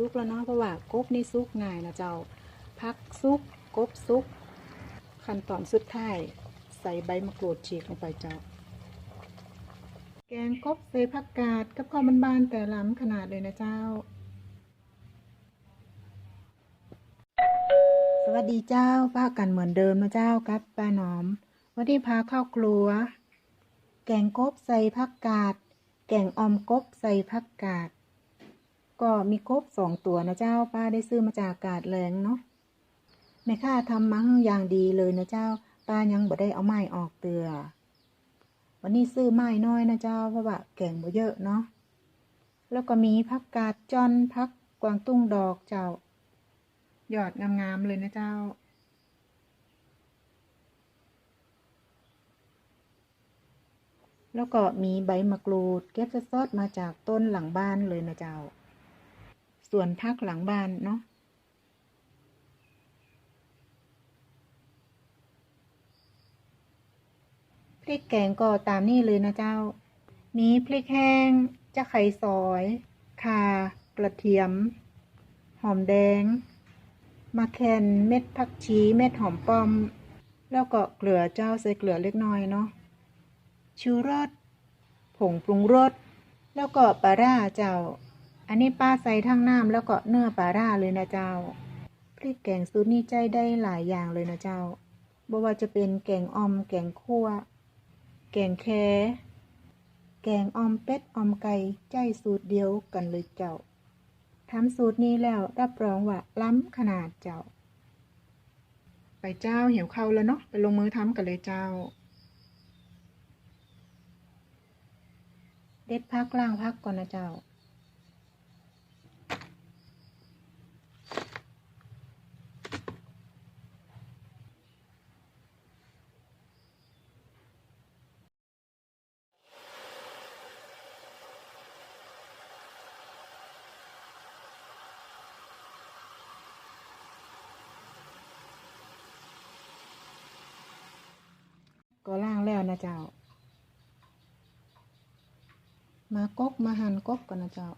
ซุกแล้วเนาะเพราะว่ากบนี่ซุกง่ายนะเจ้า พักซุกกบซุก ขั้นตอนสุดท้าย ใส่ใบมะกรูดฉีกลงไปเจ้า แกงกบใส่ผักกาดกับข้าวบานๆแต่ล้ำขนาดเลยนะเจ้า สวัสดีเจ้าป้ากันเหมือนเดิมนะเจ้ากับป้าหนอม วันนี้พาเข้าครัว แกงกบใส่ผักกาด แกงออมกบใส่ผักกาด ก็มีกบสองตัวนะเจ้าป้าได้ซื้อมาจากกาดแรงเนาะแม่ค้าทำมาให้อย่างดีเลยนะเจ้า ป้ายังบ่ได้เอาไม้ออกเตือ วันนี้ซื้อไม้น้อยนะเจ้าเพราะว่าแก่งบ่เยอะเนาะแล้วก็มีผักกาดจอนผักกวางตุ้งดอกเจ้า หยอดงามๆเลยนะเจ้าแล้วก็มีใบมะกรูด เก็บสดๆมาจากต้นหลังบ้านเลยนะเจ้า ส่วนพักหลังบ้านเนาะพริกแกงก็ตามนี่เลยนะเจ้า มีพริกแห้งจะไข่ซอยข่ากระเทียม หอมแดงมะแคนเม็ดผักชี เม็ดหอมป้อม แล้วก็เกลือเจ้าใส่เกลือเล็กน้อยเนาะ ชูรส ผงปรุงรส แล้วก็ปลาร่าเจ้า อันนี้ป้าใส่ทั้งน้ำแล้วก็เนื้อปลาร่าเลยนะเจ้า พริกแกงสูตรนี้ใจได้หลายอย่างเลยนะเจ้าบ่ว่าจะเป็นแกงอ่อม แกงคั่ว แกงแคแกงอ่อมเป็ดอ่อมไก่ใจสูตรเดียวกันเลยเจ้าทำสูตรนี้แล้วรับรองว่าล้ำขนาดเจ้า ไปเจ้าเหี่ยวเข้าแล้วเนาะไปลงมือทำกันเลยเจ้า เด็ดพักล่างพักก่อนนะเจ้า นะเจ้า มากกมาหันกกก่อนนะเจ้า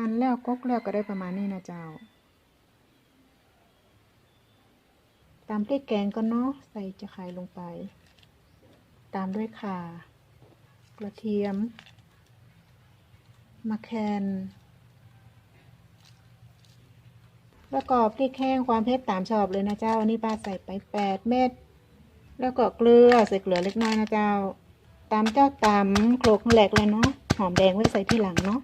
หันแล้วกกแล้วก็ได้ประมาณนี้นะเจ้าตามด้วยแกงก็เนาะใส่จะไข่ลงไป ตามด้วยข่า กระเทียมมะแคนแล้วก็พริกแห้งความเผ็ดตามชอบเลยนะเจ้าอันนี้ป้าใส่ไปแปดเม็ด แล้วก็เกลือใส่เกลือเล็กน้อยนะเจ้า ตามเจ้าตามโคลกแหลกเลยเนาะ หอมแดงไว้ใส่ที่หลังเนาะ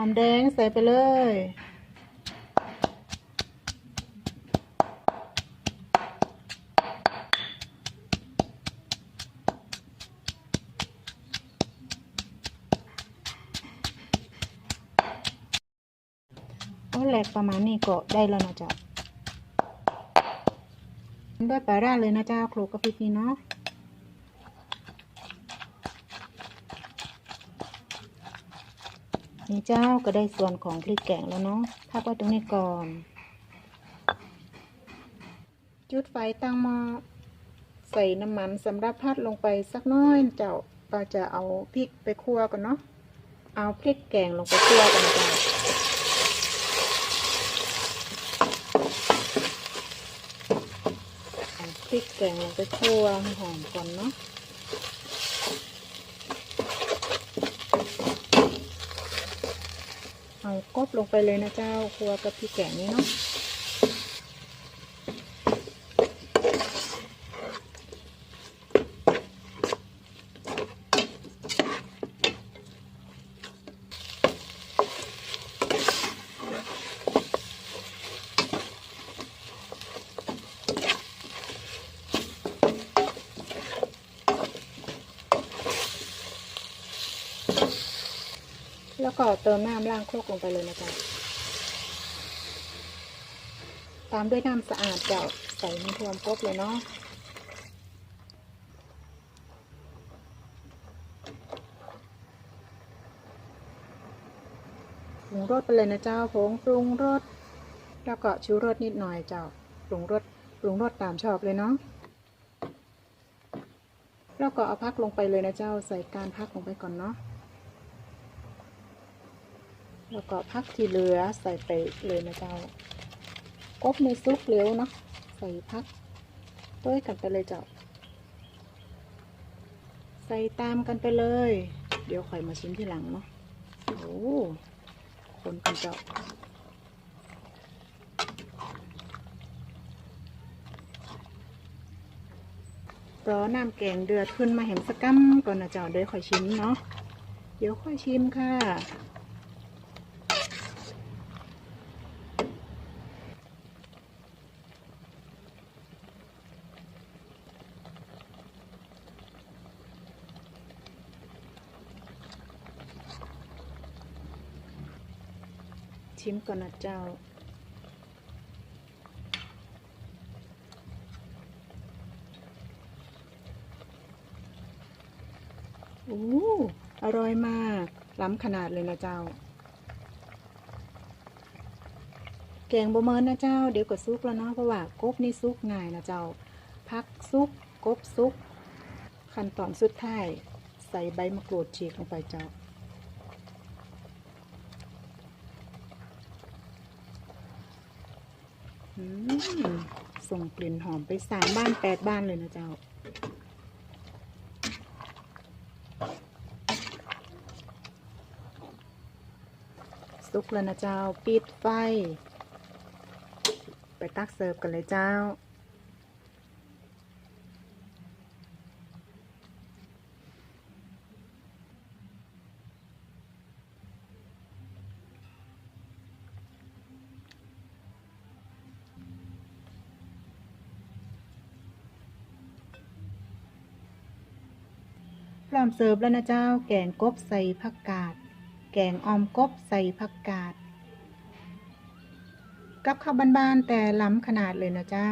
อมแดงใส่ไปเลยก็แหลกประมาณนี้ก็ได้แล้วนะจ๊ะด้วยปลาร่าเลยนะจ๊ะโคลกกะปินี่เนาะ นี่เจ้าก็ได้ส่วนของพริกแกงแล้วเนาะพักไว้ตรงนี้ก่อน จุดไฟตั้งหม้อใส่น้ำมันสำหรับพัดลงไปสักน้อยเจ้าก็จะเอาพริกไปคั่วก่อนเนาะ เอาพริกแกงลงไปคั่วกันจ้าเอาพริกแกงลงไปคั่วหอมก่อนเนาะ เอา กบลงไปเลยนะเจ้าครัวกับพริกแกงนี้เนาะ แล้วก็เติมน้ำล้างโคกลงไปเลยนะจ๊ะตามด้วยน้ำสะอาดเจ้าใส่ให้ท่วมกบเลยเนาะปรุงรสไปเลยนะเจ้าผงปรุงรสแล้วก็ชูรสนิดหน่อยเจ้าปรุงรสปรุงรสตามชอบเลยเนาะแล้วก็เอาพักลงไปเลยนะเจ้าใส่การพักลงไปก่อนเนาะ แล้วก็พักที่เหลือใส่ไปเลยนะเจ้ากบในซุปเร็วเนาะใส่พักด้วยกันไปเลยเจ้า ใส่ตามกันไปเลย เดี๋ยวค่อยมาชิมทีหลังเนาะโอ้คนกันเจ้ารอน้ำแกงเดือดขึ้นมาเห็นสกัมก่อนนะเจ้าเดี๋ยวค่อยชิมเนาะเดี๋ยวค่อยชิมค่ะ ชิมก่อนนะเจ้าโอ้อร่อยมาก ล้ำขนาดเลยนะเจ้า แกงบะเมินนะเจ้า เดี๋ยวก็ซุกแล้วเนาะ เพราะว่ากบนี่ซุกง่ายนะเจ้า พักซุก กบซุก ขั้นตอนสุดท้าย ใส่ใบมะกรูดฉีกลงไปเจ้า อืม ส่งกลิ่นหอมไปสามบ้านแปดบ้านเลยนะเจ้า สุกแล้วนะเจ้า ปิดไฟ ไปตักเสิร์ฟกันเลยเจ้า ร้อมเสิร์ฟแล้วนะเจ้า แกงกบใส่ผักกาด แกงออมกบใส่ผักกาด กับข้าวบ้านๆแต่ล้ำขนาดเลยนะเจ้า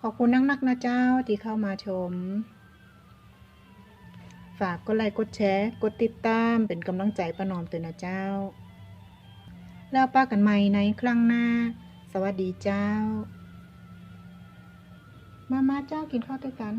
ขอบคุณนักๆนะเจ้าที่เข้ามาชม ฝากกดไลค์กดแชร์ กดติดตามเป็นกำลังใจประนอมตัวนะเจ้า แล้วป้ากันใหม่ในครั้งหน้า สวัสดีเจ้า มามาเจ้ากินข้าวด้วยกัน